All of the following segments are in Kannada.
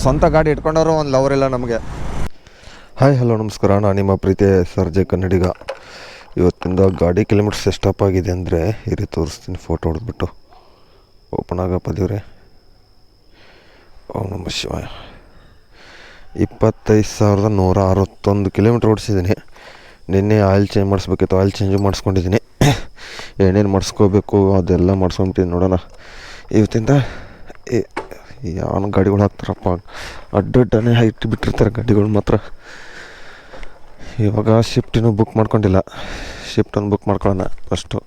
ಸ್ವಂತ ಗಾಡಿ ಇಟ್ಕೊಂಡವರು ಒಂದು ಲವರ್ ಇಲ್ಲ ನಮಗೆ. ಹಾಯ್ ಹಲೋ ನಮಸ್ಕಾರ. ನಾನು ನಿಮ್ಮ ಪ್ರೀತಿಯ ಸರ್ಜೆ ಕನ್ನಡಿಗ. ಇವತ್ತಿಂದ ಗಾಡಿ ಕಿಲೋಮೀಟರ್ಸ್ ಎಷ್ಟಪ್ ಆಗಿದೆ ಅಂದರೆ ಇರಿ ತೋರಿಸ್ತೀನಿ ಫೋಟೋ ಹೊಡೆದ್ಬಿಟ್ಟು. ಓಪನ್ ಆಗಪ್ಪ ದೇವ್ರೆ. ಓ ನಮ ಶಿವಾಯ. ಇಪ್ಪತ್ತೈದು ಸಾವಿರದ ನೂರ ಅರವತ್ತೊಂದು ಕಿಲೋಮೀಟ್ರ್ ಓಡಿಸಿದ್ದೀನಿ. ನಿನ್ನೆ ಆಯಿಲ್ ಚೇಂಜ್ ಮಾಡಿಸ್ಬೇಕಿತ್ತು. ಆಯಿಲ್ ಚೇಂಜು ಮಾಡಿಸ್ಕೊಂಡಿದ್ದೀನಿ. ಏನೇನು ಮಾಡಿಸ್ಕೋಬೇಕು ಅದೆಲ್ಲ ಮಾಡಿಸ್ಕೊಂಬಿಟ್ಟಿದ್ದೀನಿ ನೋಡೋಣ. ಇವತ್ತಿಂದ ಯಾವ ಗಾಡಿಗಳು ಹಾಕ್ತಾರಪ್ಪ ಅಡ್ಡಡ್ಡನೇ ಹೈಟ್ ಬಿಟ್ಟಿರ್ತಾರೆ ಗಾಡಿಗಳು ಮಾತ್ರ. ಇವಾಗ ಶಿಫ್ಟಿನೂ ಬುಕ್ ಮಾಡ್ಕೊಂಡಿಲ್ಲ. ಶಿಫ್ಟನ್ನು ಬುಕ್ ಮಾಡ್ಕೊಳ್ಳೋಣ ಫಸ್ಟು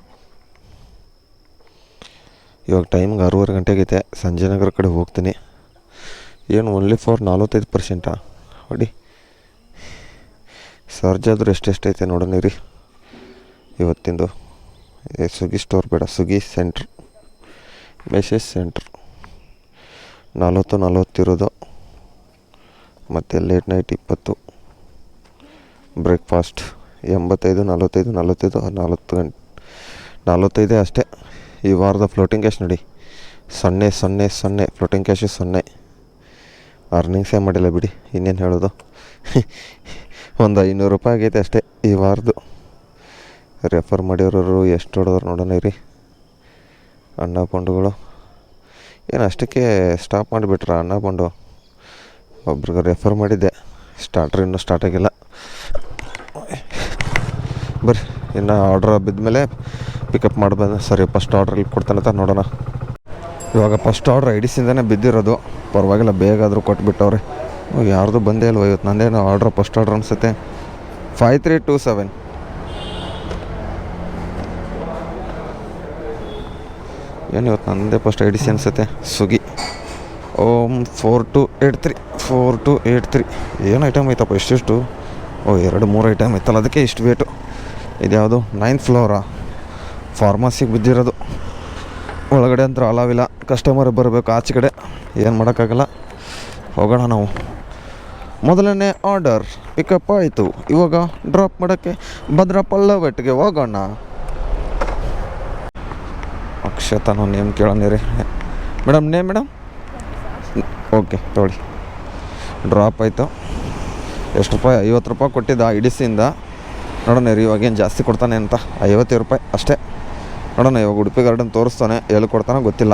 ಇವಾಗ ಟೈಮ್ಗೆ ಆರೂವರೆ ಗಂಟೆ ಆಗೈತೆ. ಸಂಜಯನಗರ ಕಡೆ ಹೋಗ್ತೀನಿ. ಏನು ಓನ್ಲಿ ಫಾರ್ ನಲ್ವತ್ತೈದು ಪರ್ಸೆಂಟಾ ಹೊಡಿ. ಸರ್ಜ್ ಆದರೂ ಎಷ್ಟೆಷ್ಟೈತೆ ನೋಡೋಣ ರೀ ಇವತ್ತಿಂದು, ಏ ಸ್ವಿಗ್ಗಿ ಸ್ಟೋರ್ ಬೇಡ. ಸ್ವಿಗ್ಗಿ ಸೆಂಟ್ರ್ ಮೆಸೇಜ್ ಸೆಂಟ್ರ್ ನಲ್ವತ್ತು ನಲವತ್ತಿರೋದು, ಮತ್ತು ಲೇಟ್ ನೈಟ್ ಇಪ್ಪತ್ತು ಬ್ರೇಕ್ಫಾಸ್ಟ್ ಎಂಬತ್ತೈದು, ನಲವತ್ತೈದು ನಲವತ್ತೈದು, ನಲವತ್ತು ಗಂಟೆ, ನಲವತ್ತೈದೇ ಅಷ್ಟೇ. ಈ ವಾರದ ಫ್ಲೋಟಿಂಗ್ ಕ್ಯಾಶ್ ನೋಡಿ. ಸೊನ್ನೆ ಸೊನ್ನೆ ಸೊನ್ನೆ ಫ್ಲೋಟಿಂಗ್ ಕ್ಯಾಶು ಸೊನ್ನೆ. ಅರ್ನಿಂಗ್ಸೇ ಮಾಡಿಲ್ಲ ಬಿಡಿ, ಇನ್ನೇನು ಹೇಳೋದು? ಒಂದು ಐನೂರು ರೂಪಾಯಿ ಆಗೈತೆ ಅಷ್ಟೇ ಈ ವಾರದ್ದು ರೆಫರ್ ಮಾಡಿರೋರು ಎಷ್ಟು ಹೊಡೆದ್ರು ನೋಡೋಣ ರೀ ಅಣ್ಣ ಪೊಂಡುಗಳು ಏನು ಅಷ್ಟಕ್ಕೆ ಸ್ಟಾಪ್ ಮಾಡಿಬಿಟ್ರ ಅಣ್ಣ ಬಂಡು ಒಬ್ರಿಗೆ ರೆಫರ್ ಮಾಡಿದ್ದೆ. ಸ್ಟಾರ್ಟ್ರ್ ಇನ್ನೂ ಸ್ಟಾರ್ಟ್ ಆಗಿಲ್ಲ. ಬರ್ರಿ, ಇನ್ನು ಆರ್ಡ್ರ್ ಬಿದ್ಮೇಲೆ ಪಿಕಪ್ ಮಾಡ್ಬೋದು ಸರಿ ಫಸ್ಟ್ ಆರ್ಡ್ರ್ ಇಲ್ಲಿ ಕೊಡ್ತಾನಂತ ನೋಡೋಣ. ಇವಾಗ ಫಸ್ಟ್ ಆರ್ಡ್ರ್ ಐಡಿಸಿಂದನೇ ಬಿದ್ದಿರೋದು. ಪರವಾಗಿಲ್ಲ, ಬೇಗ ಆದರೂ ಕೊಟ್ಬಿಟ್ಟವ್ರೆ. ಯಾರ್ದು ಬಂದೇ ಇಲ್ವ ಇವತ್ತು. ನಂದೇನು ಆರ್ಡ್ರ್ ಫಸ್ಟ್ ಆರ್ಡ್ರ್ ಅನಿಸುತ್ತೆ. ಫೈವ್ ತ್ರೀ ಟೂ ಸೆವೆನ್ ಏನು ಇವತ್ತು ನಂದೇ ಫಸ್ಟ್ ಐ ಡಿ ಸಿ ಅನಿಸುತ್ತೆ? ಸುಗಿ. Ohm four two eight three four two eight three ಏನು ಐಟಮ್ ಐತಪ್ಪ ಇಷ್ಟಿಷ್ಟು ಓ, ಎರಡು ಮೂರು ಐಟಮ್ ಐತಲ್ಲ, ಅದಕ್ಕೆ ಇಷ್ಟು ವೇಟು ಇದ್ಯಾವುದು? ನೈನ್ತ್ ಫ್ಲೋರಾ ಫಾರ್ಮಸಿಗೆ ಬಿದ್ದಿರೋದು. ಒಳಗಡೆ ಅಂತ ಅಲಾವಿಲ್ಲ. ಕಸ್ಟಮರ್ ಬರಬೇಕು ಆಚೆ ಕಡೆ. ಏನು ಮಾಡೋಕ್ಕಾಗಲ್ಲ. ಹೋಗೋಣ ನಾವು. ಮೊದಲನೇ ಆರ್ಡರ್ ಪಿಕಪ್ ಆಯಿತು. ಇವಾಗ ಡ್ರಾಪ್ ಮಾಡೋಕ್ಕೆ ಭದ್ರಾ ಪಲ್ಲವೆಟ್ಗೆ ಹೋಗೋಣ. ಅಕ್ಷತಾ ನಾವು ನೇಮ್ ಕೇಳೋಣ ರೀ ಮೇಡಮ್ ನೇಮ್ ಮೇಡಮ್? ಓಕೆ, ತೊಗೊಳ್ಳಿ. ಡ್ರಾಪ್ ಆಯಿತು. ಎಷ್ಟು ರೂಪಾಯಿ? ಐವತ್ತು ರೂಪಾಯಿ ಕೊಟ್ಟಿದ್ದ ಇಡಿಸಿಂದ ನೋಡೋಣ ರೀ ಇವಾಗೇನು ಜಾಸ್ತಿ ಕೊಡ್ತಾನೆ ಅಂತ. ಐವತ್ತು ರೂಪಾಯಿ ಅಷ್ಟೇ. ನೋಡೋಣ, ಇವಾಗ ಉಡುಪಿ ಗಾರ್ಡನ್ ತೋರಿಸ್ತಾನೆ. ಎಲ್ಲಿ ಕೊಡ್ತಾನೆ ಗೊತ್ತಿಲ್ಲ.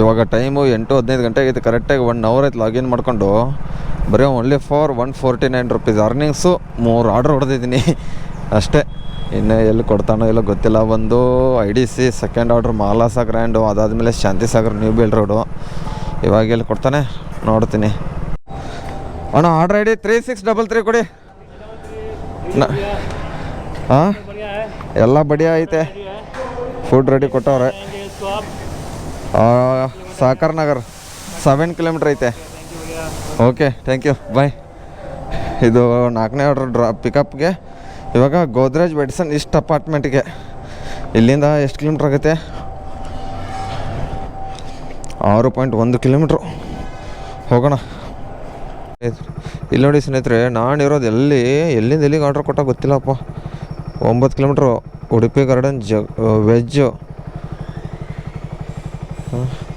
ಇವಾಗ ಟೈಮು ಎಂಟು ಹದಿನೈದು ಗಂಟೆ ಆಗೈತೆ. ಕರೆಕ್ಟಾಗಿ ಒನ್ ಅವರ್ ಆಯ್ತು ಲಾಗಿನ್ ಮಾಡ್ಕೊಂಡು. ಬರೀ only for one forty nine rupees earnings ಮೂರು ಆರ್ಡ್ರ್ ಹೊಡೆದಿದ್ದೀನಿ. ಅಷ್ಟೇ. ಇನ್ನು ಎಲ್ಲಿ ಕೊಡ್ತಾನೋ ಎಲ್ಲ ಗೊತ್ತಿಲ್ಲ. ಒಂದು I D C second order ಮಾಲಾಸ grand ಅದಾದಮೇಲೆ Shanti Sagar new BEL road ಇವಾಗ ಎಲ್ಲಿ ಕೊಡ್ತಾನೆ? ನೋಡ್ತೀನಿ. ಅಣ್ಣ order I D three six double three ಕೊಡಿ ಹಾಂ ಎಲ್ಲ ಬಡಿಯ ಐತೆ. ಫುಡ್ ರೆಡಿ ಕೊಟ್ಟವ್ರೆ. ಆ, ಸಾಕರ್ ನಗರ್. ಸೆವೆನ್ ಕಿಲೋಮೀಟ್ರ್ ಐತೆ. ಓಕೆ ಥ್ಯಾಂಕ್ ಯು ಬಾಯ್ ಇದು ನಾಲ್ಕನೇ ಆರ್ಡ್ರ್ ಡ್ರಾ ಪಿಕಪ್ಗೆ ಇವಾಗ ಗೋದ್ರೇಜ್ ಮೆಡಿಸನ್ ಇಷ್ಟು ಅಪಾರ್ಟ್ಮೆಂಟ್ಗೆ. ಇಲ್ಲಿಂದ ಎಷ್ಟು ಕಿಲೋಮೀಟ್ರ್ ಆಗುತ್ತೆ? ಆರು ಪಾಯಿಂಟ್ ಒಂದು ಕಿಲೋಮೀಟ್ರು. ಹೋಗೋಣ. ಇಲ್ಲಿ ನೋಡಿ ಸ್ನೇಹಿತರೆ ನಾನು ಇರೋದು ಎಲ್ಲಿ? ಎಲ್ಲಿಂದ ಎಲ್ಲಿಗೆ ಆರ್ಡ್ರ್ ಕೊಟ್ಟ ಗೊತ್ತಿಲ್ಲಪ್ಪ. ಒಂಬತ್ತು ಕಿಲೋಮೀಟ್ರು ಉಡುಪಿ ಗಾರ್ಡನ್, ಜ ವೆಜ್ಜು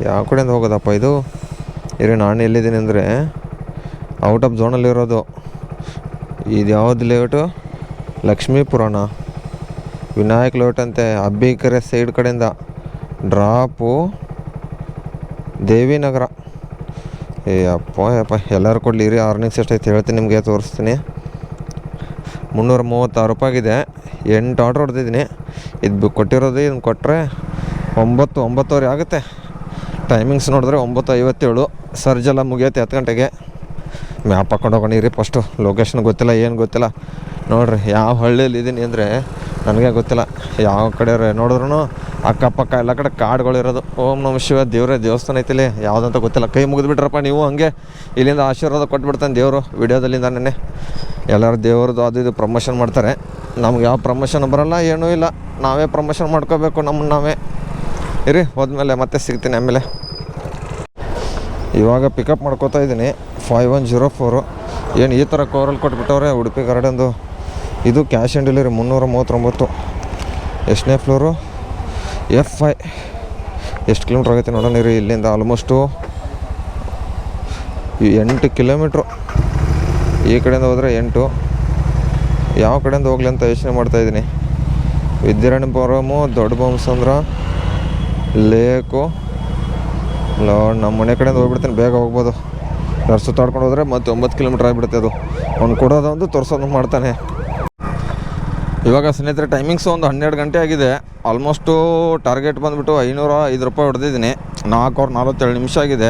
ಯಾವ ಕಡೆಯಿಂದ ಹೋಗೋದಪ್ಪ ಇದು? ಇರಿ, ನಾನು ಎಲ್ಲಿದ್ದೀನಿ ಅಂದರೆ ಔಟ್ ಆಫ್ ಝೋನಲ್ಲಿರೋದು. ಇದು ಯಾವ್ದು ಲೇಔಟು ಲಕ್ಷ್ಮೀಪುರನ. ವಿನಾಯಕ್ ಲೋಟ್ ಅಂತೆ ಅಬ್ಬಿಕೆರೆ ಸೈಡ್ ಕಡೆಯಿಂದ ಡ್ರಾಪು ದೇವಿನಗರ. ಏ ಅಪ್ಪ ಯಪ್ಪ ಎಲ್ಲರೂ ಕೊಡಲಿರಿ ಅರ್ನಿಂಗ್ಸ್ ಎಷ್ಟೈತೆ ಹೇಳ್ತೀನಿ ನಿಮಗೆ, ತೋರಿಸ್ತೀನಿ. ಮುನ್ನೂರ ಮೂವತ್ತಾರು ರೂಪಾಯಿ ಆಗಿದೆ ಎಂಟು ಆರ್ಡ್ರ್ ಹೊಡೆದಿದ್ದೀನಿ. ಇದು ಕೊಟ್ಟಿರೋದು ಇದನ್ನು ಕೊಟ್ಟರೆ ಒಂಬತ್ತು, ಒಂಬತ್ತುವರೆ ಆಗುತ್ತೆ. ಟೈಮಿಂಗ್ಸ್ ನೋಡಿದ್ರೆ ಒಂಬತ್ತು ಐವತ್ತೇಳು. ಸರ್ಜೆಲ್ಲ ಮುಗಿಯುತ್ತೆ ಹತ್ತು ಗಂಟೆಗೆ. ಮ್ಯಾಪ್ ಹಾಕ್ಕೊಂಡು ಹೋಗೋಣ ರೀ ಫಸ್ಟು ಲೊಕೇಶನ್ ಗೊತ್ತಿಲ್ಲ, ಏನು ಗೊತ್ತಿಲ್ಲ. ನೋಡ್ರಿ, ಯಾವ ಹಳ್ಳಿಯಲ್ಲಿ ಇದ್ದೀನಿ ಅಂದರೆ ನನಗೆ ಗೊತ್ತಿಲ್ಲ. ಯಾವ ಕಡೆ ನೋಡಿದ್ರು ಅಕ್ಕಪಕ್ಕ ಎಲ್ಲ ಕಡೆ ಕಾಡುಗಳಿರೋದು ಓಂ ನಮ ಶಿವ, ದೇವ್ರೇ ದೇವಸ್ಥಾನ ಐತಿಲಿ ಯಾವುದಂತ ಗೊತ್ತಿಲ್ಲ. ಕೈ ಮುಗಿದ್ಬಿಟ್ರಪ್ಪ ನೀವು ಹಂಗೆ ಇಲ್ಲಿಂದ ಆಶೀರ್ವಾದ ಕೊಟ್ಬಿಡ್ತಾನೆ ದೇವರು ವಿಡಿಯೋದಲ್ಲಿಂದ ನೆನ್ನೆ. ಎಲ್ಲರೂ ದೇವ್ರದ್ದು ಅದು ಇದು ಪ್ರಮೋಷನ್ ಮಾಡ್ತಾರೆ. ನಮ್ಗೆ ಯಾವ ಪ್ರಮೋಷನ್ ಬರಲ್ಲ, ಏನೂ ಇಲ್ಲ. ನಾವೇ ಪ್ರಮೋಷನ್ ಮಾಡ್ಕೋಬೇಕು ನಮ್ಮನ್ನು ನಾವೇ. ಇರಿ, ಹೋದ್ಮೇಲೆ ಮತ್ತೆ ಸಿಗ್ತೀನಿ ಆಮೇಲೆ. ಇವಾಗ ಪಿಕಪ್ ಮಾಡ್ಕೋತಾ ಇದ್ದೀನಿ. ಫೈವ್ ಒನ್ ಜೀರೋ ಫೋರು ಏನು ಈ ಥರ ಕೋರಲ್ಲಿ ಕೊಟ್ಬಿಟ್ಟವ್ರೆ, ಉಡುಪಿ ಗಾರ್ಡನ್ದು ಇದು ಕ್ಯಾಶ್ ಆನ್ ಡೆಲಿವರಿ ಮುನ್ನೂರ ಮೂವತ್ತೊಂಬತ್ತು ಎಷ್ಟನೇ ಫ್ಲೋರು ಎಫ್ ಐ ಎಷ್ಟು ಕಿಲೋಮೀಟ್ರ್ ಆಗೈತೆ ನೋಡೋಣ ರೀ ಇಲ್ಲಿಂದ ಆಲ್ಮೋಸ್ಟು ಎಂಟು ಕಿಲೋಮೀಟ್ರು ಈ ಕಡೆಯಿಂದ ಹೋದರೆ ಎಂಟು. ಯಾವ ಕಡೆಯಿಂದ ಹೋಗ್ಲಿ ಅಂತ ಯೋಚನೆ ಮಾಡ್ತಾಯಿದ್ದೀನಿ ವಿದ್ಯಾರಣ್ಯಪುರಮು, ದೊಡ್ಡ ಬೊಮ್ಮಸಂದ್ರ ಲೇಕು. ನಮ್ಮ ಮನೆ ಕಡೆಯಿಂದ ಹೋಗ್ಬಿಡ್ತೀನಿ, ಬೇಗ ಹೋಗ್ಬೋದು. ನರ್ಸು ತಾಡ್ಕೊಂಡು ಹೋದರೆ ಮತ್ತೆ ಒಂಬತ್ತು ಕಿಲೋಮೀಟ್ರ್ ಆಗಿಬಿಡುತ್ತೆ ಅದು. ಅವ್ನು ಕೊಡೋದೊಂದು ತೋರಿಸೋದು ಮಾಡ್ತಾನೆ. ಇವಾಗ ಸ್ನೇಹಿತರೆ ಟೈಮಿಂಗ್ಸ್ ಒಂದು ಹನ್ನೆರಡು ಗಂಟೆ ಆಗಿದೆ. ಆಲ್ಮೋಸ್ಟು ಟಾರ್ಗೆಟ್ ಬಂದುಬಿಟ್ಟು ಐನೂರ ಐದು ರೂಪಾಯಿ ಹೊಡೆದಿದ್ದೀನಿ. ನಾಲ್ಕು ಅವ್ರ ನಲ್ವತ್ತೇಳು ನಿಮಿಷ ಆಗಿದೆ.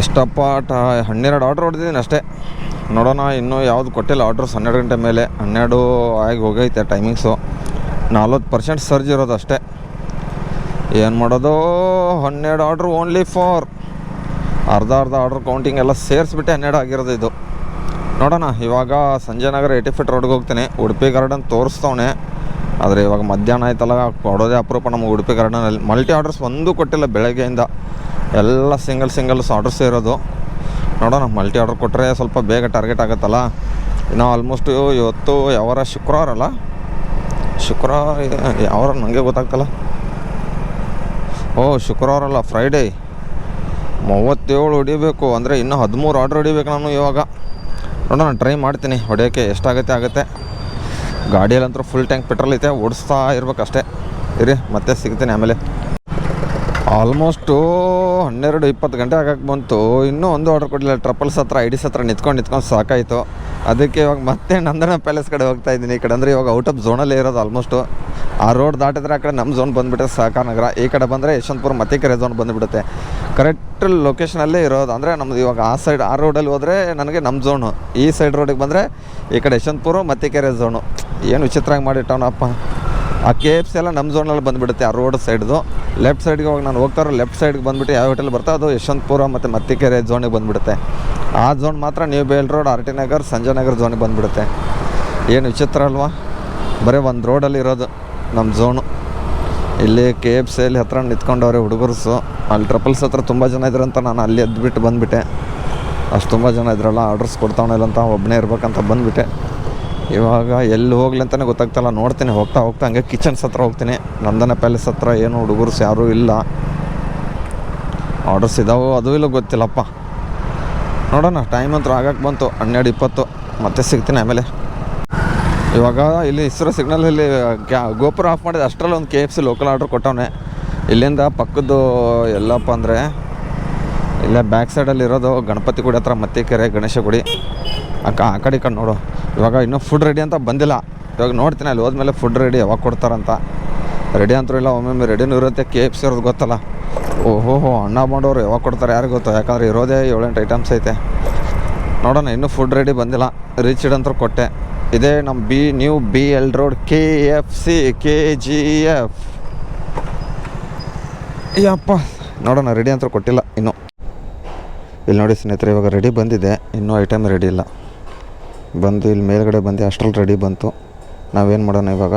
ಎಷ್ಟಪ್ಪ, ಟ, ಹನ್ನೆರಡು ಆರ್ಡ್ರ್ ಹೊಡೆದಿದ್ದೀನಿ ಅಷ್ಟೇ. ನೋಡೋಣ, ಇನ್ನೂ ಯಾವುದು ಕೊಟ್ಟಿಲ್ಲ ಆರ್ಡ್ರಸ್ ಹನ್ನೆರಡು ಗಂಟೆ ಮೇಲೆ. ಹನ್ನೆರಡು ಆಗಿ ಹೋಗೈತೆ ಟೈಮಿಂಗ್ಸು ನಲ್ವತ್ತು ಪರ್ಸೆಂಟ್ ಸರ್ಜ್ ಇರೋದು ಅಷ್ಟೇ. ಏನು ಮಾಡೋದು? ಹನ್ನೆರಡು ಆರ್ಡ್ರ್ ಓನ್ಲಿ ಫಾರ್ ಅರ್ಧ ಅರ್ಧ ಆರ್ಡ್ರ್ ಕೌಂಟಿಂಗ್ ಎಲ್ಲ ಸೇರಿಸ್ಬಿಟ್ಟು ಹನ್ನೆರಡು ಆಗಿರೋದು ಇದು. ನೋಡೋಣ, ಇವಾಗ ಸಂಜಯ ನಗರ ಏಯ್ಟಿ ಫಿಟ್ ರೋಡ್ಗೆ ಹೋಗ್ತೀನಿ. ಉಡುಪಿ ಗಾರ್ಡನ್ ತೋರಿಸ್ತವನೆ. ಆದರೆ ಇವಾಗ ಮಧ್ಯಾಹ್ನ ಆಯ್ತಲ್ಲ, ಕೊಡೋದೇ ಅಪರೂಪ ನಮಗೆ ಉಡುಪಿ ಗಾರ್ಡನಲ್ಲಿ ಮಲ್ಟಿ ಆರ್ಡರ್ಸ್ ಒಂದೂ ಕೊಟ್ಟಿಲ್ಲ ಬೆಳಗ್ಗೆಯಿಂದ. ಎಲ್ಲ ಸಿಂಗಲ್ ಸಿಂಗಲ್ಸ್ ಆರ್ಡರ್ಸ್ ಇರೋದು. ನೋಡೋಣ ಮಲ್ಟಿ ಆರ್ಡರ್ ಕೊಟ್ಟರೆ ಸ್ವಲ್ಪ ಬೇಗ ಟಾರ್ಗೆಟ್ ಆಗುತ್ತಲ್ಲ. ಇನ್ನು ಆಲ್ಮೋಸ್ಟ್ ಇವತ್ತು ಯಾವಾರ ಶುಕ್ರವಾರ ಅಲ್ಲ? ಶುಕ್ರವಾರ ಯಾವಾರ ನನಗೆ ಗೊತ್ತಾಗ್ತಲ್ಲ. ಓ, ಶುಕ್ರವಾರ ಅಲ್ಲ ಫ್ರೈಡೇ ಮೂವತ್ತೇಳು ಹೊಡಿಬೇಕು. ಅಂದರೆ ಇನ್ನೂ ಹದಿಮೂರು ಆರ್ಡ್ರ್ ಹೊಡಿಬೇಕು ನಾನು ಇವಾಗ. ನೋಡೋಣ ಟ್ರೈ ಮಾಡ್ತೀನಿ. ಹೊಡೆಯೋಕ್ಕೆ ಎಷ್ಟಾಗುತ್ತೆ, ಆಗುತ್ತೆ. ಗಾಡಿಯಲ್ಲಂತೂ ಫುಲ್ ಟ್ಯಾಂಕ್ ಪೆಟ್ರೋಲ್ ಐತೆ. ಓಡಿಸ್ತಾ ಇರ್ಬೇಕಷ್ಟೇ. ಇರಿ, ಮತ್ತೆ ಸಿಗ್ತೀನಿ ಆಮೇಲೆ. ಆಲ್ಮೋಸ್ಟು ಹನ್ನೆರಡು ಇಪ್ಪತ್ತು ಗಂಟೆ ಆಗಕ್ಕೆ ಬಂತು. ಇನ್ನೂ ಒಂದು ಆರ್ಡರ್ ಕೊಡಲಿಲ್ಲ. ಟ್ರಪಲ್ಸ್ ಹತ್ರ ಐಡಿಸ್ ಹತ್ರ ನಿಂತ್ಕೊಂಡು ನಿಂತ್ಕೊಂಡು ಸಾಕಾಯಿತು. ಅದಕ್ಕೆ ಇವಾಗ ಮತ್ತೆ ನಂದನ ಪ್ಯಾಲೇಸ್ ಕಡೆ ಹೋಗ್ತಾ ಇದ್ದೀನಿ. ಈ ಕಡೆ ಅಂದರೆ ಇವಾಗ ಔಟ್ ಆಫ್ ಝೋನಲ್ಲೇ ಇರೋದು ಆಲ್ಮೋಸ್ಟು ಆ ರೋಡ್ ದಾಟಿದ್ರೆ ಆ ಕಡೆ ನಮ್ಮ ಝೋನ್ ಬಂದುಬಿಟ್ಟೆ ಸಹಕಾರ ನಗರ. ಈ ಕಡೆ ಬಂದರೆ ಯಶವಂತಪುರ ಮತ್ತಿಕೆರೆ ಝೋನ್ ಬಂದುಬಿಡುತ್ತೆ. ಕರೆಕ್ಟ್ ಲೊಕೇಶನಲ್ಲೇ ಇರೋದು. ಅಂದರೆ ನಮ್ಮದು ಇವಾಗ ಆ ಸೈಡ್ ಆ ರೋಡಲ್ಲಿ ಹೋದರೆ ನನಗೆ ನಮ್ಮ ಝೋನು ಈ ಸೈಡ್ ರೋಡಿಗೆ ಬಂದರೆ ಈ ಕಡೆ ಯಶವಂತಪುರ ಮತ್ತಿಕೆರೆ ಝೋನು ಏನು ವಿಚಿತ್ರವಾಗಿ ಮಾಡಿಟ್ಟವನಪ್ಪ. ಆ ಕೆ ಎಫ್ ಸಿ ಎಲ್ಲ ನಮ್ಮ ಝೋನಲ್ಲಿ ಬಂದುಬಿಡುತ್ತೆ ಆ ರೋಡ್ ಸೈಡ್ದು ಲೆಫ್ಟ್ ಸೈಡ್ಗೆ ಹೋಗಿ ನಾನು ಹೋಗ್ತಾರೋ ಲೆಫ್ಟ್ ಸೈಡ್ಗೆ ಬಂದುಬಿಟ್ಟು ಯಾವ ಹೋಟೆಲ್ ಬರ್ತಾ ಅದು ಯಶವಂತಪುರ ಮತ್ತು ಮತ್ತಿಕೆರೆ ಝೋನಿಗೆ ಬಂದುಬಿಡುತ್ತೆ. ಆ ಝೋನ್ ಮಾತ್ರ new BEL road R T Nagar Sanjay Nagar ಝೋನಿಗೆ ಬಂದುಬಿಡುತ್ತೆ. ಏನು ವಿಚಿತ್ರ ಅಲ್ವಾ. ಬರೀ ಒಂದು ರೋಡಲ್ಲಿ ಇರೋದು. ನಮ್ಮ ಝೋನು. ಇಲ್ಲಿ ಕೆ ಎಫ್ ಸಿ ಅಲ್ಲಿ ಹತ್ರ ನಿಂತ್ಕೊಂಡವ್ರೆ ಹುಡುಗರ್ಸು ಅಲ್ಲಿ ಟ್ರಪಲ್ಸ್ ಹತ್ರ ತುಂಬ ಜನ ಇದ್ರಂತ ನಾನು ಅಲ್ಲಿ ಎದ್ಬಿಟ್ಟು ಬಂದುಬಿಟ್ಟೆ. ಅಷ್ಟು ತುಂಬ ಜನ ಇದ್ರಲ್ಲ ಆರ್ಡ್ರಸ್ ಕೊಡ್ತಾವನಿಲ್ಲ ಅಂತ ಒಬ್ಬನೇ ಇರ್ಬೇಕಂತ ಬಂದುಬಿಟ್ಟೆ. ಇವಾಗ ಎಲ್ಲಿ ಹೋಗ್ಲಿ ಅಂತಲೇ ಗೊತ್ತಾಗ್ತಲ್ಲ, ನೋಡ್ತೀನಿ, ಹೋಗ್ತಾ ಹೋಗ್ತಾ ಹಂಗೆ ಕಿಚನ್ಸ್ ಹತ್ರ ಹೋಗ್ತೀನಿ. ನಂದನ ಪ್ಯಾಲೇಸ್ ಹತ್ರ ಏನು ಹುಡುಗರ್ಸ್ ಯಾರೂ ಇಲ್ಲ. ಆರ್ಡರ್ಸ್ ಇದಾವೋ ಅದು ಇಲ್ಲ ಗೊತ್ತಿಲ್ಲಪ್ಪ. ನೋಡೋಣ ಟೈಮ್ ಅಂತೂ ಆಗಕ್ಕೆ ಬಂತು, ಹನ್ನೆರಡು ಇಪ್ಪತ್ತು. ಮತ್ತೆ ಸಿಗ್ತೀನಿ ಆಮೇಲೆ. ಇವಾಗ ಇಲ್ಲಿ ಇಸ್ರೋ ಸಿಗ್ನಲಲ್ಲಿ ಕ್ಯಾ, ಗೋಪುರ ಆಫ್ ಮಾಡಿದ. ಅಷ್ಟರಲ್ಲಿ ಒಂದು K F C local order ಕೊಟ್ಟವನೆ. ಇಲ್ಲಿಂದ ಪಕ್ಕದ್ದು ಎಲ್ಲಪ್ಪ ಅಂದರೆ, ಇಲ್ಲೇ ಬ್ಯಾಕ್ ಸೈಡಲ್ಲಿ ಇರೋದು ಗಣಪತಿ ಗುಡಿ ಹತ್ರ, ಮತ್ತಿಕೆರೆ, ಗಣೇಶ ಗುಡಿ. ಅಕ್ಕ ಆ ಕಡೆ ಈ ಕಡೆ ನೋಡು. ಇವಾಗ ಇನ್ನೂ ಫುಡ್ ರೆಡಿ ಅಂತ ಬಂದಿಲ್ಲ. ಇವಾಗ ನೋಡ್ತೀನಿ, ಅಲ್ಲಿ ಹೋದ್ಮೇಲೆ ಫುಡ್ ರೆಡಿ ಯಾವಾಗ ಕೊಡ್ತಾರಂತ. ರೆಡಿ ಅಂತೂ ಇಲ್ಲ, ಒಮ್ಮೊಮ್ಮೆ ರೆಡಿನೂ ಇರುತ್ತೆ. ಕೆ ಎಫ್ ಸಿ ಇರೋದು ಗೊತ್ತಲ್ಲ. ಓಹೋ ಅಣ್ಣ ಮಾಡೋರು ಯಾವಾಗ ಕೊಡ್ತಾರೆ ಯಾರಿಗೆ ಗೊತ್ತು? ಯಾಕಂದ್ರೆ ಇರೋದೇ ಏಳೆಂಟು ಐಟಮ್ಸ್ ಐತೆ. ನೋಡೋಣ, ಇನ್ನೂ ಫುಡ್ ರೆಡಿ ಬಂದಿಲ್ಲ. ರೀಚ್ ಇಡಂತರೂ ಕೊಟ್ಟೆ. ಇದೇ ನಮ್ಮ B new B L road, K F C, K G F. ಯಪ್ಪ, ನೋಡೋಣ ರೆಡಿ ಅಂತ ಕೊಟ್ಟಿಲ್ಲ ಇನ್ನೂ. ಇಲ್ಲಿ ನೋಡಿ ಸ್ನೇಹಿತರೆ, ಇವಾಗ ರೆಡಿ ಬಂದಿದೆ. ಇನ್ನೂ ಐಟಮ್ ರೆಡಿ ಇಲ್ಲ. ಬಂದು ಇಲ್ಲಿ ಮೇಲ್ಗಡೆ ಬಂದು ಅಷ್ಟ್ರಲ್ಲಿ ರೆಡಿ ಬಂತು. ನಾವೇನು ಮಾಡೋಣ ಇವಾಗ?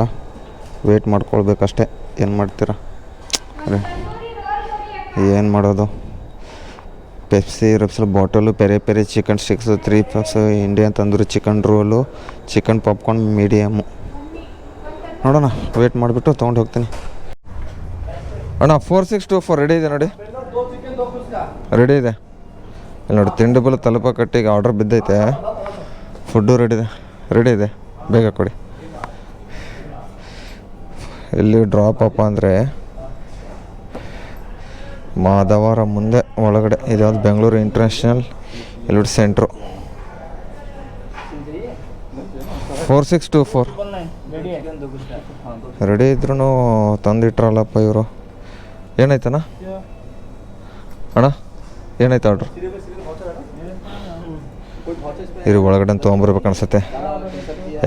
ವೇಟ್ ಮಾಡ್ಕೊಳ್ಬೇಕಷ್ಟೇ. ಏನು ಮಾಡ್ತೀರಾ? ಏನು ಮಾಡೋದು? ಪೆಪ್ಸಿ ರಪ್ಸಲ್ ಬಾಟಲು ಬೇರೆ ಬೇರೆ chicken sticks three puffs Indian tandoori chicken roll chicken popcorn medium ನೋಡೋಣ ವೇಟ್ ಮಾಡಿಬಿಟ್ಟು ತೊಗೊಂಡು ಹೋಗ್ತೀನಿ. ಅಣ್ಣ four six two four ready ಇದೆ ನೋಡಿ. ರೆಡಿ ಇದೆ. ಇಲ್ಲಿ ನೋಡಿ, ತಿಂಡಿ ಬಲ್ಲ ತಲುಪ ಕಟ್ಟಿಗೆ ಆರ್ಡ್ರ್ ಬಿದ್ದೈತೆ. ಫುಡ್ಡು ರೆಡಿ ಇದೆ. ರೆಡಿ ಇದೆ. ಬೇಗ ಕೊಡಿ. ಇಲ್ಲಿ ಡ್ರಾಪ್ ಅಪ್ಪ ಅಂದರೆ ಮಾಧವರ ಮುಂದೆ, ಒಳಗಡೆ ಇದ್ಯಾವುದು? ಬೆಂಗಳೂರು ಇಂಟರ್ನ್ಯಾಷನಲ್ ಇಲ್ಲಿ centre. Four six two four ready ಇದ್ರೂ ತಂದಿಟ್ರಲ್ಲಪ್ಪ ಇವರು. ಏನಾಯ್ತಣ್ಣ? ಅಣ್ಣ, ಏನಾಯ್ತು ಆರ್ಡ್ರು ಇರು, ಒಳಗಡೆ ತೊಗೊಂಬರ್ಬೇಕು ಅನ್ಸುತ್ತೆ.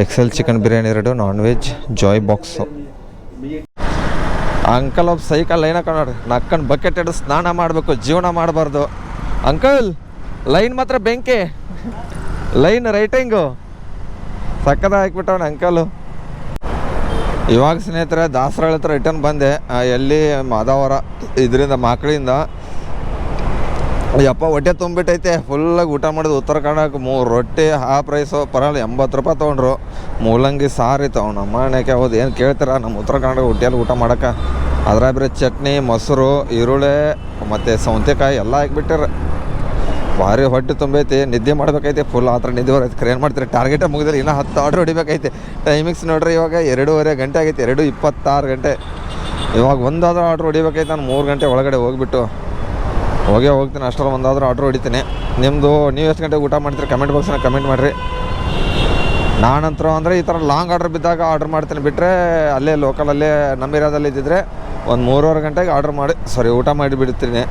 ಎಕ್ಸೆಲ್ ಚಿಕನ್ ಬಿರಿಯಾನಿ ಎರಡು non veg joy box uncle ಒಬ್ಬ ಸೈಕಲ್ ಲೈನ್ ಹಾಕೊಂಡು ನೋಡ್ರಿ. ನಕ್ಕನ್ ಬಕೆಟ್ ಹಿಡಿದು ಸ್ನಾನ ಮಾಡಬೇಕು, ಜೀವನ ಮಾಡಬಾರ್ದು. ಅಂಕಲ್ ಲೈನ್ ಮಾತ್ರ ಬೆಂಕಿ. ಲೈನ್ ರೈಟಿಂಗು ಸಕ್ಕದ ಹಾಕ್ಬಿಟ್ಟವನ ಅಂಕಲು ಇವಾಗ ಸ್ನೇಹಿತರೆ ದಾಸರಾಳ ಹತ್ರ ರಿಟರ್ನ್ ಬಂದೆ. ಎಲ್ಲಿ ಮಾದವರ ಇದರಿಂದ ಮಕ್ಕಳಿಂದ ಯಪ್ಪ ಹೊಟ್ಟೆ ತುಂಬಿಟ್ಟೈತೆ. ಫುಲ್ಲಾಗಿ ಊಟ ಮಾಡಿದ ಉತ್ತರ ಕನ್ನಡಕ್ಕೆ ಮೂರು ರೊಟ್ಟಿ, ಆ ಪ್ರೈಸು ಪರವಾಗಿಲ್ಲ, ಎಂಬತ್ತು ರೂಪಾಯಿ ತೊಗೊಂಡ್ರು. ಮೂಲಂಗಿ ಸಾರು ಅವ್ನು ಅಮ್ಮನಕ್ಕೆ ಹೌದು, ಏನು ಕೇಳ್ತಾರ? ನಮ್ಮ ಉತ್ತರ ಕನ್ನಡ ಹೊಟ್ಟೆಯಲ್ಲಿ ಊಟ ಮಾಡೋಕೆ ಅದ್ರಾಗ ಬೇರೆ ಚಟ್ನಿ, ಮೊಸರು, ಈರುಳ್ಳಿ, ಮತ್ತು ಸೌತೆಕಾಯಿ ಎಲ್ಲ ಹಾಕ್ಬಿಟ್ಟಾರೆ ಭಾರಿ ಹೊಟ್ಟೆ ತುಂಬೈತಿ ನಿದ್ದೆ ಮಾಡ್ಬೇಕೈತಿ ಫುಲ್ ಆ ಥರ ನಿದ್ದೆ ಬರೈತೆ. ಏನು ಮಾಡ್ತೀರಿ? ಟಾರ್ಗೆಟೇ ಮುಗಿದ್ರೆ ಇನ್ನೂ ಹತ್ತು ಆರ್ಡ್ರ್ ಹೊಡಿಬೇಕೈತೆ ಟೈಮಿಂಗ್ಸ್ ನೋಡ್ರಿ, ಇವಾಗ ಎರಡೂವರೆ ಗಂಟೆ ಆಗೈತೆ. ಎರಡು ಇಪ್ಪತ್ತಾರು ಗಂಟೆ. ಇವಾಗ ಒಂದಾದ್ರೂ ಆರ್ಡ್ರ್ ಹೊಡಿಬೇಕೈತೆ ನಾನು ಮೂರು ಗಂಟೆ ಒಳಗಡೆ ಹೋಗ್ಬಿಟ್ಟು. ಹೋಗೇ ಹೋಗ್ತೀನಿ, ಅಷ್ಟರಲ್ಲಿ ಒಂದಾದರೂ ಆರ್ಡ್ರ್ ಹೊಡಿತೀನಿ. ನಿಮ್ಮದು ನೀವು ಎಷ್ಟು ಗಂಟೆಗೆ ಊಟ ಮಾಡ್ತೀರಿ? ಕಮೆಂಟ್ ಬಾಕ್ಸ್ನ ಕಮೆಂಟ್ ಮಾಡಿರಿ. ನಾನಂತರ ಅಂದರೆ ಈ ಥರ ಲಾಂಗ್ ಆರ್ಡ್ರ್ ಬಿದ್ದಾಗ ಆರ್ಡ್ರ್ ಮಾಡ್ತೀನಿ. ಬಿಟ್ಟರೆ ಅಲ್ಲೇ ಲೋಕಲಲ್ಲೇ ನಮ್ಮ ಏರಿಯಾದಲ್ಲಿ ಇದ್ದಿದ್ರೆ ಒಂದು ಮೂರುವರೆ ಗಂಟೆಗೆ ಆರ್ಡ್ರ್ ಮಾಡಿ ಸಾರಿ ಊಟ ಮಾಡಿ ಬಿಡ್ತೀನಿ.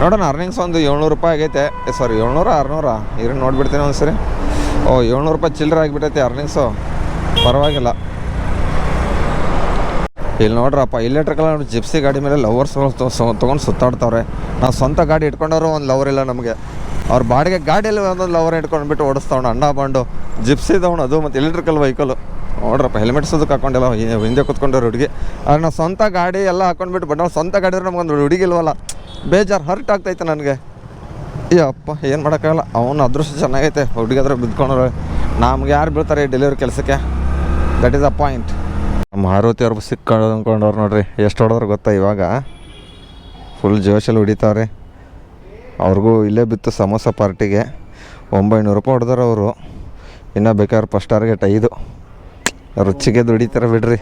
ನೋಡೋಣ ಅರ್ನಿಂಗ್ಸ್ ಒಂದು ಏಳ್ನೂರು ರೂಪಾಯಿ ಆಗೈತೆ. ಸಾರಿ ಏಳ್ನೂರ, ಆರುನೂರ? ಇರೋ ನೋಡಿಬಿಡ್ತೀನಿ ಒಂದು ಸರಿ ಓ, ಏಳ್ನೂರು ರೂಪಾಯಿ ಚಿಲ್ಲರೆ ಆಗಿಬಿಟ್ಟೈತೆ ಅರ್ನಿಂಗ್ಸು ಪರವಾಗಿಲ್ಲ. ಇಲ್ಲಿ ನೋಡ್ರಪ್ಪ ಇಲೆಕ್ಟ್ರಿಕಲ್ ಜಿಪ್ಸಿ ಗಾಡಿ ಮೇಲೆ ಲವರ್ಸ್ಗಳು ತೊಗೊಂಡು ಸುತ್ತಾಡ್ತಾವ್ರೆ. ನಾವು ಸ್ವಂತ ಗಾಡಿ ಇಟ್ಕೊಂಡವ್ರು ಒಂದು ಲವರ್ ಇಲ್ಲ ನಮಗೆ. ಅವ್ರ ಬಾಡಿಗೆ ಗಾಡಿಯಲ್ಲಿ ಒಂದೊಂದು ಲವರ್ ಇಟ್ಕೊಂಡ್ಬಿಟ್ಟು ಓಡಿಸ್ತಾವಣ ಅಣ್ಣ ಬಂಡು. ಜಿಪ್ಸಿ ತೊಗೊಂಡು ಅದು ಮತ್ತು ಎಲೆಕ್ಟ್ರಿಕಲ್ ವೆಹಿಕಲು ನೋಡ್ರಪ್ಪ ಹೆಲ್ಮೆಟ್ಸ್ ಅದಕ್ಕೆ ಹಾಕೊಂಡಿಲ್ಲ ಹಿಂದೆ ಕುತ್ಕೊಂಡವ್ರು ಹುಡುಗಿ. ಆದ್ರೆ ನಾವು ಸ್ವಂತ ಗಾಡಿ ಎಲ್ಲ ಹಾಕೊಂಡ್ಬಿಟ್ಟು ಬಟ್ ನಾವು ಸ್ವಂತ ಗಾಡಿ ನಮಗೊಂದು ಹುಡುಗಿ ಇಲ್ವಲ್ಲ? ಬೇಜಾರು, ಹರ್ಟ್ ಆಗ್ತೈತೆ ನನಗೆ. ಏ ಅಪ್ಪ, ಏನು ಮಾಡೋಕ್ಕಾಗಲ್ಲ? ಅವನು ಅದೃಷ್ಟ ಚೆನ್ನಾಗೈತೆ, ಹುಡುಗಿ ಹತ್ರ ಬಿದ್ಕೊಂಡ್ರೆ ನಮ್ಗೆ ಯಾರು ಬೀಳ್ತಾರೆ ಡೆಲಿವರಿ ಕೆಲಸಕ್ಕೆ? ದಟ್ ಈಸ್ ಅ ಪಾಯಿಂಟ್ ನಮ್ಮ ಮಾರುತಿ ಅವ್ರ ಸಿಕ್ಕೊಂಡು ಅಂದ್ಕೊಂಡವ್ರು ನೋಡ್ರಿ, ಎಷ್ಟು ಹೊಡೆದ್ರು ಗೊತ್ತಾ ಇವಾಗ? ಫುಲ್ ಜೋಶಲ್ಲಿ ಹೊಡಿತಾವ್ರೆ. ಅವ್ರಿಗೂ ಇಲ್ಲೇ ಬಿತ್ತು ಸಮೋಸ ಪಾರ್ಟಿಗೆ. ಒಂಬೈನೂರು ರೂಪಾಯಿ ಹೊಡೆದಾರ ಅವರು. ಇನ್ನೂ ಬೇಕಾದ್ರೆ ಫಸ್ಟ್ ಟಾರ್ಗೆಟ್ ಐದು. ರುಚಿಗೆ ದುಡಿತಾರೆ ಬಿಡ್ರಿ.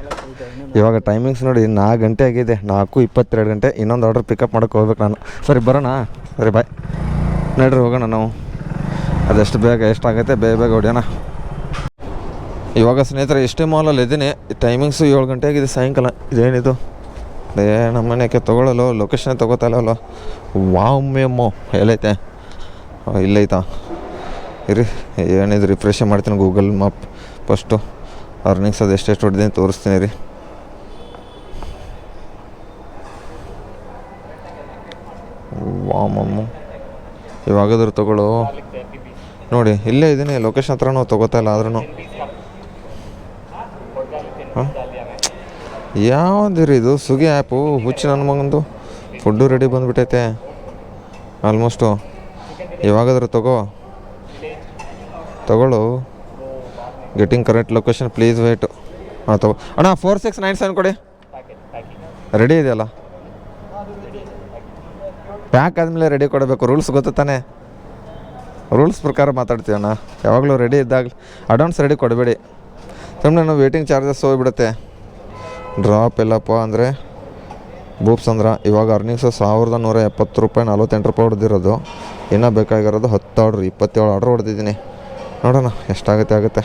ಇವಾಗ ಟೈಮಿಂಗ್ಸ್ ನೋಡಿ, ನಾಲ್ಕು ಗಂಟೆ ಆಗಿದೆ. ನಾಲ್ಕು ಇಪ್ಪತ್ತೆರಡು ಗಂಟೆ. ಇನ್ನೊಂದು ಆರ್ಡ್ರ್ ಪಿಕಪ್ ಮಾಡೋಕೆ ಹೋಗ್ಬೇಕು ನಾನು. ಸರಿ, ಬರೋಣ? ಸರಿ ಬಾಯ್ ನಡ್ರಿ, ಹೋಗೋಣ ನಾವು. ಅದೆಷ್ಟು ಬೇಗ ಎಷ್ಟಾಗತ್ತೆ ಬೇಗ ಬೇಗ ಹೊಡಿಯೋಣ. ಇವಾಗ ಸ್ನೇಹಿತರೆ, ಎಷ್ಟೇ ಮಾಲಲ್ಲಿ ಇದ್ದೀನಿ ಟೈಮಿಂಗ್ಸು ಏಳು ಗಂಟೆ ಆಗಿದೆ, ಸಾಯಂಕಾಲ. ಇದೇನಿದು? ಅದೇ ನಮ್ಮ ಮನೆಗೆ ತೊಗೊಳ್ಳಲು ಲೊಕೇಶನ್ ತೊಗೋತಾ ವಾಮ್ಯಮ್ಮೋ ಎಲ್ಲೈತೆ? ಇಲ್ಲೈತಾ ಇರಿ, ಏನಿದು ರಿಫ್ರೆಶ್ ಮಾಡ್ತೀನಿ ಗೂಗಲ್ ಮ್ಯಾಪ್ ಫಸ್ಟು ಅರ್ನಿಂಗ್ಸ್ ಅದು ಎಷ್ಟೆಷ್ಟು ಹೊಡೆದೀನಿ ತೋರಿಸ್ತೀನಿ ರೀ ವಾಮಮ್ಮ ಇವಾಗಾದ್ರೂ ತಗೊಳ್ಳೋ? ನೋಡಿ, ಇಲ್ಲೇ ಇದ್ದೀನಿ ಲೊಕೇಶನ್ ಹತ್ರನೂ ತೊಗೋತಾ ಇಲ್ಲ ಆದ್ರೂ ಯಾವ್ದಿರಿ ಇದು? ಸುಗಿ ಆ್ಯಪು, ಹುಚ್ಚು ನನ್ನ ಮಗಂದು. ಫುಡ್ಡು ರೆಡಿ ಬಂದುಬಿಟ್ಟೈತೆ. ಆಲ್ಮೋಸ್ಟು ಯಾವಾಗಾದ್ರೆ ತಗೋ. ತಗೊಳ್ಳು. Getting correct location please wait ಹಾಂ ತಗೋ. ಅಣ್ಣ ಫೋರ್ ಸಿಕ್ಸ್ ನೈನ್ ಸೆವೆನ್ ಕೊಡಿ. ರೆಡಿ ಇದೆಯಲ್ಲ? ಪ್ಯಾಕ್ ಆದಮೇಲೆ ರೆಡಿ ಕೊಡಬೇಕು. ರೂಲ್ಸ್ ಗೊತ್ತು ತಾನೆ? ರೂಲ್ಸ್ ಪ್ರಕಾರ ಮಾತಾಡ್ತೀವಿ ಅಣ್ಣ. ಯಾವಾಗಲೂ ರೆಡಿ ಇದ್ದಾಗ ಅಡ್ವಾನ್ಸ್ ರೆಡಿ ಕೊಡಬೇಡಿ. ಸುಮ್ಮನೆ ನಾನು ವೇಟಿಂಗ್ ಚಾರ್ಜಸ್ ಹೋಗ್ಬಿಡುತ್ತೆ. ಡ್ರಾಪ್ ಎಲ್ಲಪ್ಪ ಅಂದರೆ ಬೂಪ್ಸ್ ಅಂದ್ರೆ ಇವಾಗ ಅರ್ನಿಂಗ್ಸು ಸಾವಿರದ ನೂರ ಎಪ್ಪತ್ತು ರೂಪಾಯಿ ನಲ್ವತ್ತೆಂಟು ರೂಪಾಯಿ ಹೊಡೆದಿರೋದು. ಇನ್ನೂ ಬೇಕಾಗಿರೋದು ಹತ್ತು ಆರ್ಡ್ರ್ ಇಪ್ಪತ್ತೇಳು ಆರ್ಡ್ರ್ ಹೊಡೆದಿದ್ದೀನಿ. ನೋಡೋಣ, ಎಷ್ಟಾಗುತ್ತೆ ಆಗುತ್ತೆ.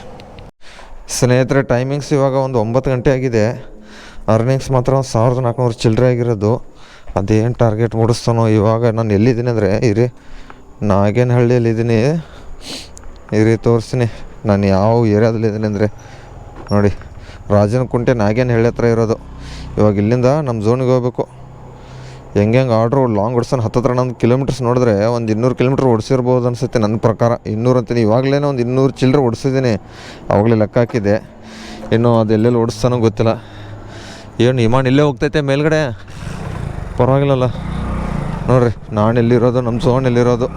ಸ್ನೇಹಿತರೆ ಟೈಮಿಂಗ್ಸ್ ಇವಾಗ ಒಂದು ಒಂಬತ್ತು ಗಂಟೆ ಆಗಿದೆ. ಅರ್ನಿಂಗ್ಸ್ ಮಾತ್ರ ಒಂದು ಸಾವಿರದ ನಾಲ್ಕುನೂರು ಚಿಲ್ಲರೆ ಆಗಿರೋದು. ಅದೇನು ಟಾರ್ಗೆಟ್ ಮೂಡಿಸ್ತಾನೋ ಇವಾಗ ನಾನು ಎಲ್ಲಿದ್ದೀನಿ ಅಂದರೆ, ಇರಿ ನಾಗೇನಹಳ್ಳಿಯಲ್ಲಿದ್ದೀನಿ ಇರಿ, ತೋರಿಸ್ತೀನಿ. ನಾನು ಯಾವ ಏರಿಯಾದಲ್ಲಿದ್ದೀನಿ ಅಂದರೆ, ನೋಡಿ. ರಾಜನ ಕುಂಟೆ ನಾಗೇನು ಹತ್ರ ಇರೋದು. ಇವಾಗ ಇಲ್ಲಿಂದ ನಮ್ಮ ಝೋನಿಗೆ ಹೋಗ್ಬೇಕು. ಹೆಂಗೆ ಹೆಂಗೆ ಆರ್ಡ್ರು ಲಾಂಗ್ ಓಡಿಸೋಣ ಹತ್ತತ್ರ ನನ್ನ ಕಿಲೋಮೀಟರ್ಸ್ ನೋಡಿದ್ರೆ ಒಂದು ಇನ್ನೂರು ಕಿಲೋಮೀಟ್ರ್ ಓಡಿಸಿರ್ಬೋದು ಅನಿಸುತ್ತೆ ನನ್ನ ಪ್ರಕಾರ. ಇನ್ನೂರು ಅಂತೀನಿ. ಇವಾಗಲೇ ಒಂದು ಇನ್ನೂರು ಚಿಲ್ಲರೆ ಓಡಿಸಿದ್ದೀನಿ. ಅವಾಗಲೇ ಲೆಕ್ಕ ಹಾಕಿದೆ ಇನ್ನು ಅದು ಎಲ್ಲೆಲ್ಲಿ ಓಡಿಸ್ತಾನೋ ಗೊತ್ತಿಲ್ಲ. ಏನು ಇಮಾನ್ ಇಲ್ಲೇ ಹೋಗ್ತೈತೆ ಮೇಲ್ಗಡೆ? ಪರವಾಗಿಲ್ಲಲ್ಲ. ನೋಡ್ರಿ, ನಾನು ಎಲ್ಲಿರೋದು ನಮ್ಮ ಝೋನ್ ಎಲ್ಲಿರೋದು?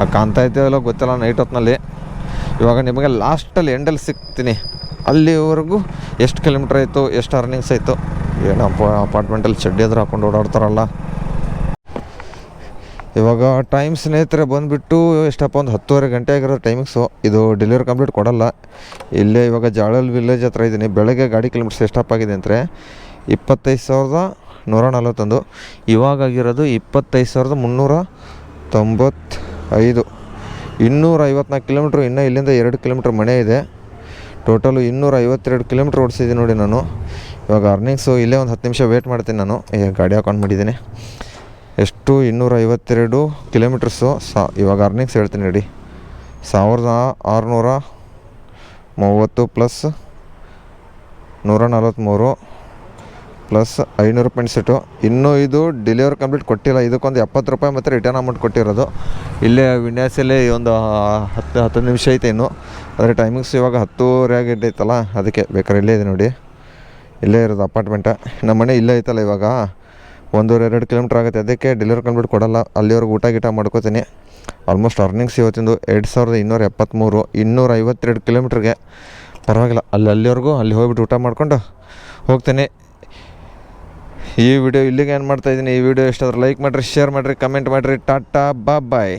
ಆ ಕಾಣ್ತಾ ಇದ್ದೇವಲ್ಲ ಗೊತ್ತಿಲ್ಲ ನೈಟ್ ಹೊತ್ನಲ್ಲಿ. ಇವಾಗ ನಿಮಗೆ ಲಾಸ್ಟಲ್ಲಿ ಎಂಡಲ್ಲಿ ಸಿಗ್ತೀನಿ. ಅಲ್ಲಿವರೆಗೂ ಎಷ್ಟು ಕಿಲೋಮೀಟ್ರ್ ಆಯಿತು, ಎಷ್ಟು ಅರ್ನಿಂಗ್ಸ್ ಆಯಿತು ಏನಪ್ಪ ಅಪಾರ್ಟ್ಮೆಂಟಲ್ಲಿ ಚಡ್ಡಿ ಎದುರು ಹಾಕೊಂಡು ಓಡಾಡ್ತಾರಲ್ಲ. ಇವಾಗ ಟೈಮ್ ಸ್ನೇಹಿತರೆ ಬಂದುಬಿಟ್ಟು ಎಷ್ಟಪ್ಪ ಒಂದು ಹತ್ತುವರೆ ಗಂಟೆ ಆಗಿರೋ ಟೈಮಿಂಗ್ಸು ಇದು ಡೆಲಿವರಿ ಕಂಪ್ಲೀಟ್ ಕೊಡಲ್ಲ. ಇಲ್ಲೇ ಇವಾಗ ಜಾಳಲ್ ವಿಲೇಜ್ ಹತ್ರ ಇದ್ದೀನಿ. ಬೆಳಗ್ಗೆ ಗಾಡಿ ಕಿಲೋಮೀಟರ್ಸ್ ಎಷ್ಟಪ್ಪ ಆಗಿದೆ ಅಂದರೆ ಇಪ್ಪತ್ತೈದು ಸಾವಿರದ ನೂರ ನಲವತ್ತೊಂದು. ಇವಾಗ ಆಗಿರೋದು ಇಪ್ಪತ್ತೈದು ಸಾವಿರದ ಮುನ್ನೂರ ತೊಂಬತ್ತೈದು. ಇನ್ನೂರ ಐವತ್ನಾಲ್ಕು ಕಿಲೋಮೀಟ್ರ್ ಇನ್ನೂ ಇಲ್ಲಿಂದ ಎರಡು ಕಿಲೋಮೀಟ್ರ್ ಮನೆ ಇದೆ. ಟೋಟಲು ಇನ್ನೂರ ಐವತ್ತೆರಡು ಕಿಲೋಮೀಟ್ರ್ ಓಡಿಸಿದ್ದೀನಿ ನೋಡಿ ನಾನು. ಇವಾಗ ಅರ್ನಿಂಗ್ಸು ಇಲ್ಲೇ ಒಂದು ಹತ್ತು ನಿಮಿಷ ವೇಟ್ ಮಾಡ್ತೀನಿ ನಾನು. ಈಗ ಗಾಡಿ ಹಾಕೊಂಡು ಮಾಡಿದ್ದೀನಿ ಎಷ್ಟು? ಇನ್ನೂರ ಐವತ್ತೆರಡು ಕಿಲೋಮೀಟರ್ಸು ಸಾ, ಇವಾಗ ಅರ್ನಿಂಗ್ಸ್ ಹೇಳ್ತೀನಿ ನೋಡಿ. ಸಾವಿರದ ಆರುನೂರ ಮೂವತ್ತು ಪ್ಲಸ್ ನೂರ ನಲ್ವತ್ತ್ಮೂರು ಪ್ಲಸ್ ಐನೂರು ರೂಪಾಯಿ ಸೆಟ್ಟು ಇನ್ನೂ ಇದು ಡೆಲಿವರಿ ಕಂಪ್ಲೀಟ್ ಕೊಟ್ಟಿಲ್ಲ. ಇದಕ್ಕೊಂದು ಎಪ್ಪತ್ತು ರೂಪಾಯಿ ಮತ್ತು ರಿಟರ್ನ್ ಅಮೌಂಟ್ ಕೊಟ್ಟಿರೋದು. ಇಲ್ಲೇ ವಿನ್ಯಾಸಲ್ಲಿ ಒಂದು ಹತ್ತು ಹತ್ತು ನಿಮಿಷ ಐತೆ ಇನ್ನು. ಆದರೆ ಟೈಮಿಂಗ್ಸ್ ಇವಾಗ ಹತ್ತುವರೆ ಆಗಿಟ್ಟೈತಲ್ಲ ಅದಕ್ಕೆ ಬೇಕಾದ್ರೆ ಇಲ್ಲೇ ಇದೆ ನೋಡಿ. ಇಲ್ಲೇ ಇರೋದು ಅಪಾರ್ಟ್ಮೆಂಟ ನಮ್ಮ ಮನೆ ಇಲ್ಲೇ ಐತಲ್ಲ ಇವಾಗ. ಒಂದೂವರೆ, ಎರಡು ಕಿಲೋಮೀಟ್ರ್ ಆಗುತ್ತೆ. ಅದಕ್ಕೆ ಡೆಲಿವರಿ ಕಂಪ್ಲೀಟ್ ಕೊಡಲ್ಲ. ಅಲ್ಲಿವರೆಗೂ ಊಟ ಗೀಟ ಮಾಡ್ಕೋತೀನಿ. ಆಲ್ಮೋಸ್ಟ್ ಅರ್ನಿಂಗ್ಸ್ ಇವತ್ತಿಂದು ಎರಡು ಸಾವಿರದ ಇನ್ನೂರ ಎಪ್ಪತ್ತ್ಮೂರು ಇನ್ನೂರ ಐವತ್ತೆರಡು ಕಿಲೋಮೀಟ್ರಿಗೆ ಪರವಾಗಿಲ್ಲ. ಅಲ್ಲಿ, ಅಲ್ಲಿವರೆಗೂ ಅಲ್ಲಿ ಹೋಗ್ಬಿಟ್ಟು ಊಟ ಮಾಡ್ಕೊಂಡು ಹೋಗ್ತೀನಿ. ಈ ವಿಡಿಯೋ ಇಲ್ಲಿಗೆ ಏನು ಮಾಡ್ತಾಯಿದ್ದೀನಿ ಈ ವಿಡಿಯೋ ಇಷ್ಟಾದ್ರೆ ಲೈಕ್ ಮಾಡಿರಿ ಶೇರ್ ಮಾಡಿರಿ ಕಮೆಂಟ್ ಮಾಡಿರಿ. ಟಾಟಾ ಬಾ ಬಾಯ್